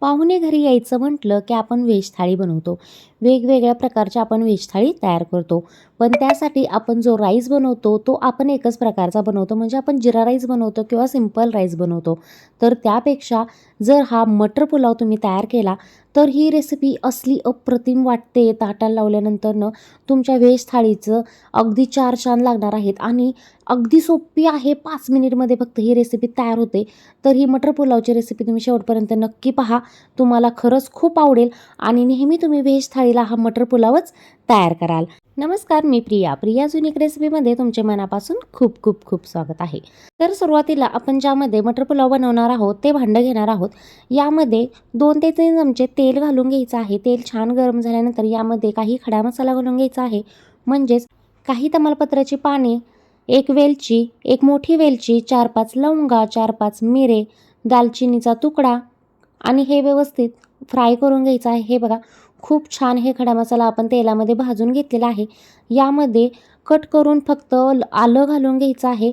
पाहुणे घरी यायचं म्हटलं की आपण व्हेज थाळी बनवतो. वेगवेगळ्या प्रकारच्या आपण व्हेज थाळी तयार करतो. पण त्यासाठी आपण जो राईस बनवतो तो आपण एकच प्रकारचा बनवतो. म्हणजे आपण जिरा राईस बनवतो किंवा सिंपल राईस बनवतो. तर त्यापेक्षा जर हा मटर पुलाव तुम्ही तयार केला तर ही रेसिपी असली अप्रतिम वाटते. ताटाला लावल्यानंतरनं तुमच्या व्हेज थाळीचं अगदी चार छान लागणार आहेत. आणि अगदी सोपी आहे. पाच मिनिटमध्ये फक्त ही रेसिपी तयार होते. तर ही मटर पुलावची रेसिपी तुम्ही शेवटपर्यंत नक्की पहा. तुम्हाला खरंच खूप आवडेल. आणि नेहमी तुम्ही व्हेज थाळीला हा मटर पुलावच तयार कराल. नमस्कार मी प्रिया. प्रिया जुनिक रेसिपीमध्ये तुमचे मनापासून खूप खूप खूप स्वागत आहे. तर सुरुवातीला आपण ज्यामध्ये मटर पुलाव बनवणार आहोत ते भांडं घेणार आहोत. यामध्ये दोन ते तीन चमचे तेल घालून घ्यायचं आहे. तेल छान गरम झाल्यानंतर यामध्ये काही खडा मसाला घालून घ्यायचा आहे. म्हणजेच काही तमालपत्राची पाने एक वेलची एक मोठी वेलची चार पाच लवंगा चार पाच मिरे दालचिनीचा तुकडा आणि हे व्यवस्थित फ्राय करून घ्यायचं आहे. हे बघा खूप छान हे खडा मसाला आपण तेलामध्ये भाजून घेतलेला आहे. यामध्ये कट करून फक्त आलं घालून घ्यायचं आहे.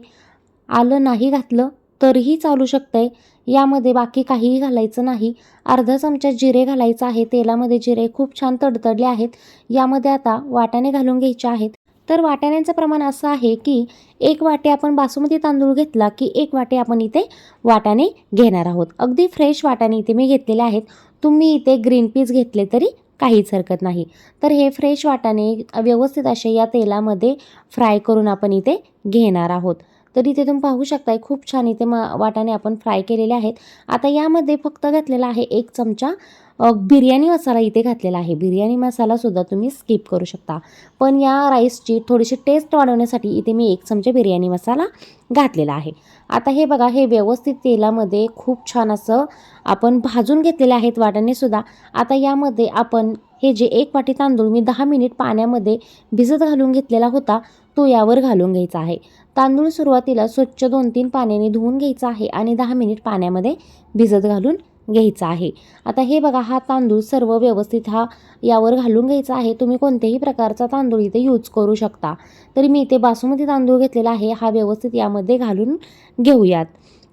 आलं नाही घातलं तरीही चालू शकतंय. यामध्ये बाकी काहीही घालायचं नाही. अर्धा चमचा जिरे घालायचं आहे. तेलामध्ये जिरे खूप छान तडतडले आहेत. यामध्ये आता वाटाणे घालून घ्यायचे आहेत. तर वाटाण्यांचं प्रमाण असं आहे की एक वाटे आपण बासमती तांदूळ घेतला की एक वाटे आपण इथे वाटाणे घेणार आहोत. अगदी फ्रेश वाटाणे इथे मी घेतलेले आहेत. तुम्ही इथे ग्रीन पीस घेतले तरी काहीच हरकत नाही. तर हे फ्रेश वाटाणे व्यवस्थित असे या तेलामध्ये फ्राय करून आपण इथे घेणार आहोत. तर इथे तुम्ही पाहू शकताय. खूप छान इथे मा वाटाणे आपण फ्राय केलेले आहेत. आता यामध्ये फक्त घातलेला आहे एक चमचा बिर्याणी मसाला इथे घातलेला आहे. बिर्याणी मसालासुद्धा तुम्ही स्किप करू शकता. पण या राईसची थोडीशी टेस्ट वाढवण्यासाठी इथे मी एक चमचा बिर्याणी मसाला घातलेला आहे. आता हे बघा हे व्यवस्थित तेलामध्ये खूप छान असं आपण भाजून घेतलेले आहेत वाटाणेसुद्धा आता यामध्ये आपण हे जे एक वाटी तांदूळ मी दहा मिनिट पाण्यामध्ये भिजत घालून घेतलेला होता तो यावर घालून घ्यायचा आहे. तांदूळ सुरुवातीला स्वच्छ दोन तीन पाण्याने धुवून घ्यायचा आहे आणि दहा मिनिट पाण्यामध्ये भिजत घालून घ्यायचा आहे. आता हे बघा हा तांदूळ सर्व व्यवस्थित हा यावर घालून घ्यायचा आहे. तुम्ही कोणत्याही प्रकारचा तांदूळ इथे यूज करू शकता. तरी मी इथे बासमती तांदूळ घेतलेला आहे. हा व्यवस्थित यामध्ये घालून घेऊयात.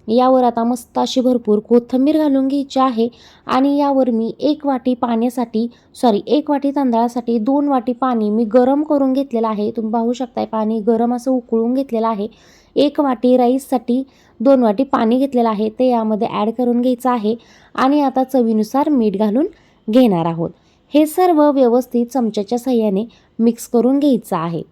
यावर आता मस्त अशी भरपूर कोथिंबीर घालून घ्यायची आहे. आणि यावर मी एक वाटी पाण्यासाठी सॉरी एक वाटी तांदळासाठी दोन वाटी पाणी मी गरम करून घेतलेलं आहे. तुम्ही पाहू शकताय पाणी गरम असं उकळून घेतलेलं आहे. एक वाटी राईससाठी दोन वाटी पाणी घेतलेलं आहे. ते यामध्ये ॲड करून घ्यायचं आहे. आणि आता चवीनुसार मीठ घालून घेणार आहोत. हे सर्व व्यवस्थित चमच्याच्या सहाय्याने मिक्स करून घ्यायचं आहे.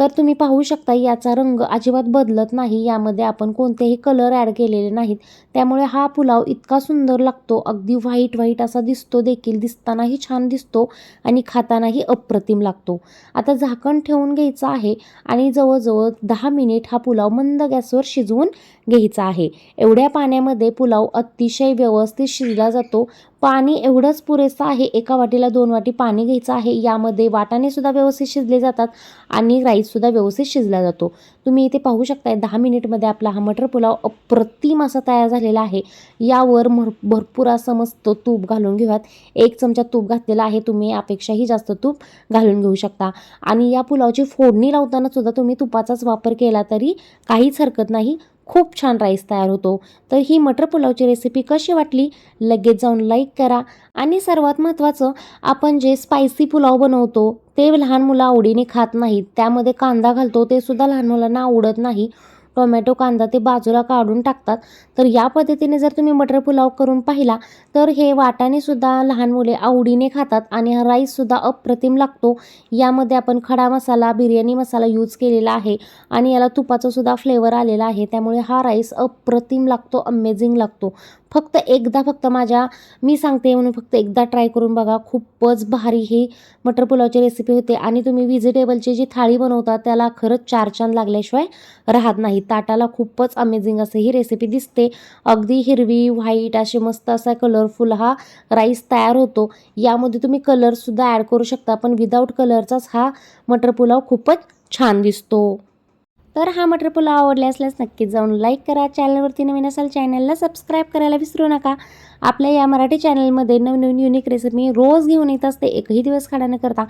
तर तुम्ही पाहू शकता याचा रंग अजिबात बदलत नाही. यामध्ये आपण कोणतेही कलर ॲड केलेले नाहीत. त्यामुळे हा पुलाव इतका सुंदर लागतो. अगदी व्हाईट व्हाईट असा दिसतो देखील. दिसतानाही छान दिसतो आणि खातानाही अप्रतिम लागतो. आता झाकण ठेवून घ्यायचं आहे आणि जवळजवळ दहा मिनिट हा पुलाव मंद गॅसवर शिजवून घ्यायचा आहे. एवढ्या पाण्यामध्ये पुलाव अतिशय व्यवस्थित शिजला जातो. पाणी एवढंच पुरेसं आहे. एका वाटीला दोन वाटी पाणी घ्यायचं आहे. यामध्ये वाटाणेसुद्धा व्यवस्थित शिजले जातात आणि राईससुद्धा व्यवस्थित शिजला जातो. तुम्ही इथे पाहू शकताय दहा मिनिटमध्ये आपला हा मटर पुलाव अप्रतिम असा तयार झालेला आहे. यावर भर भरपूर असं मस्त तूप घालून घेऊयात. एक चमचा तूप घातलेला आहे. तुम्ही यापेक्षाही जास्त तूप घालून घेऊ शकता. आणि या पुलावची फोडणी लावताना सुद्धा तुम्ही तुपाचाच वापर केला तरी काहीच हरकत नाही. खूप छान राईस तयार होतो. तर ही मटर पुलावची रेसिपी कशी वाटली? लगेच जाऊन लाईक करा. आणि सर्वात महत्त्वाचं आपण जे स्पायसी पुलाव बनवतो ते लहान मुलं आवडीने खात नाहीत. त्यामध्ये कांदा घालतो ते सुद्धा लहान मुलांना आवडत नाही. टोमॅटो कांदा ते बाजूला काढून टाकतात. तर या पद्धतीने जर तुम्ही मटर पुलाव करून पाहिला तर हे वाटाणेसुद्धा लहान मुले आवडीने खातात आणि हा राईससुद्धा अप्रतिम लागतो. यामध्ये आपण खडा मसाला बिर्याणी मसाला यूज केलेला आहे आणि याला तुपाचासुद्धा फ्लेवर आलेला आहे. त्यामुळे हा राईस अप्रतिम लागतो अमेझिंग लागतो. फक्त एकदा फक्त माझ्या मी सांगते म्हणून फक्त एकदा ट्राय करून बघा. खूपच भारी ही मटर पुलावची रेसिपी होते आणि तुम्ही व्हेजिटेबलची जी थाळी बनवता त्याला खरंच चार चांद लागल्याशिवाय राहत नाही. ताटाला खूपच अमेझिंग असं ही रेसिपी दिसते. अगदी हिरवी व्हाईट असे मस्त असा कलरफुल हा राईस तयार होतो. यामध्ये तुम्ही कलरसुद्धा ॲड करू शकता पण विदाऊट कलरचाच हा मटर पुलाव खूपच छान दिसतो. तर हा मटर पुलाव आवडला असल्यास नक्कीच जाऊन लाईक करा. चॅनलवरती नवीन असाल चॅनलला सबस्क्राईब करायला विसरू नका. आपल्या या मराठी चॅनलमध्ये नवनवीन युनिक रेसिपी रोज घेऊन येत असते. एकही दिवस खाडा न करता.